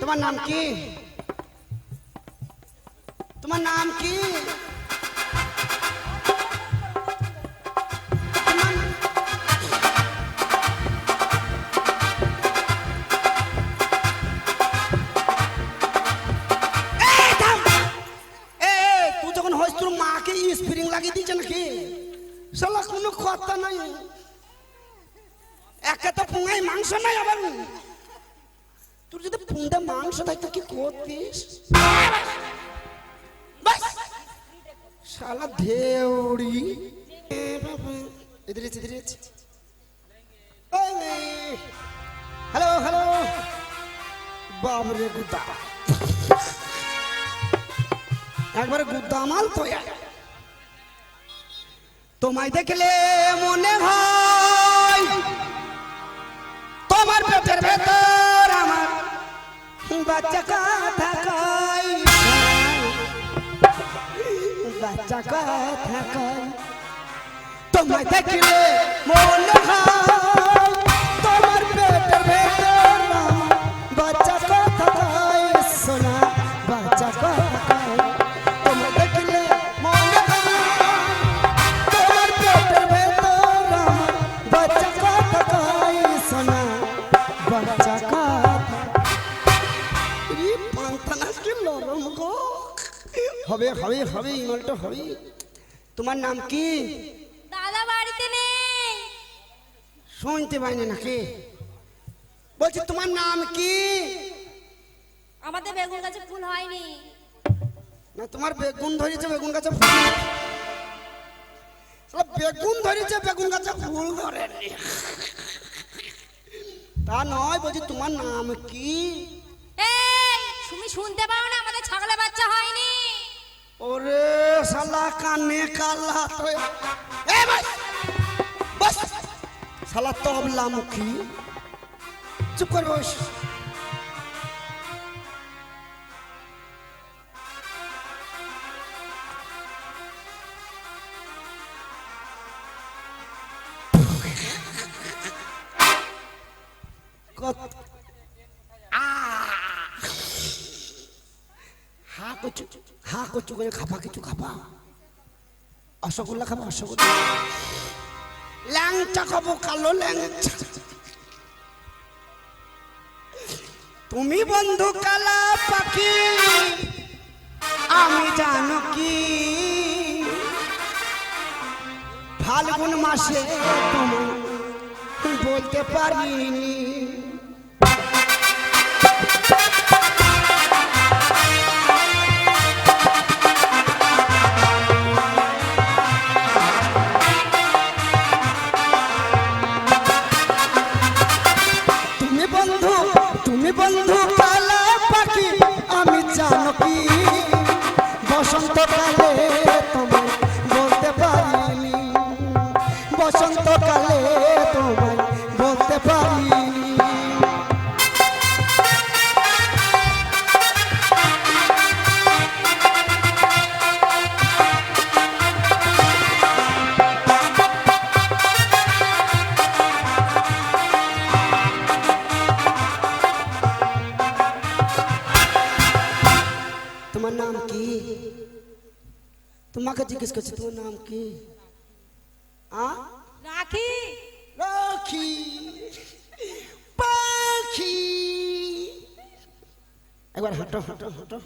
তোমার নাম কি? তোমার নাম কি? তোর মাকে স্প্রিং লাগিয়ে দিয়েছে নাকি? শালা কোনো কথা নাই। একে তো পুঙ্গাই মাংস নাই আবার। তোর যদি পুঙ্গা মাংস থাকতো কি করতিস? শালা ধেউড়ি। এ বাবা, এদের এদের এসে। ওই মেয়ে। Hello hello. বাবরে গুদা। একবারে গুদামাল তো তোমায় দেখলে মনে হয় তোমার পেটের ভেতর আমার বাচ্চা কথা বাচ্চা কথা তোমায় দেখলে মনে হয় হবে হবে হবে ইমালটা হবে। তোমার নাম কি? দাদা বাড়িতে নেই। শুনতে পাইনি নাকি? বলছি তোমার নাম কি? আমাদের বেগুন গাছে ফুল হয়নি। না তোমার বেগুন ধরেছে বেগুন গাছে ফুল বেগুন ধরেছে বেগুন গাছে ফুল ধরে তা নয় বলছি তোমার নাম কি? এই তুমি শুনতে পাও না? শালা কানে কালা তো এ ভাই বস। শালা তবলা মুখী চুপ কর বস। কচু হা করে খাপা কিছু খাব ল্যাংচা খাব, কালো ল্যাংচা। তুমি বন্ধু কালা পাখি, আমি জানো কি? ফাল্গুন মাসে তুমি বলতে পারিনি। তুমি বন্ধু পালা পাখি আমি জানকি। বসন্ত বসন্তকালে কি? তোমাকে জিজ্ঞেস করছি তোমার নাম কি? রাখি। রাখি। পাখি। একবার হাঁটো হাঁটো হাঁটো।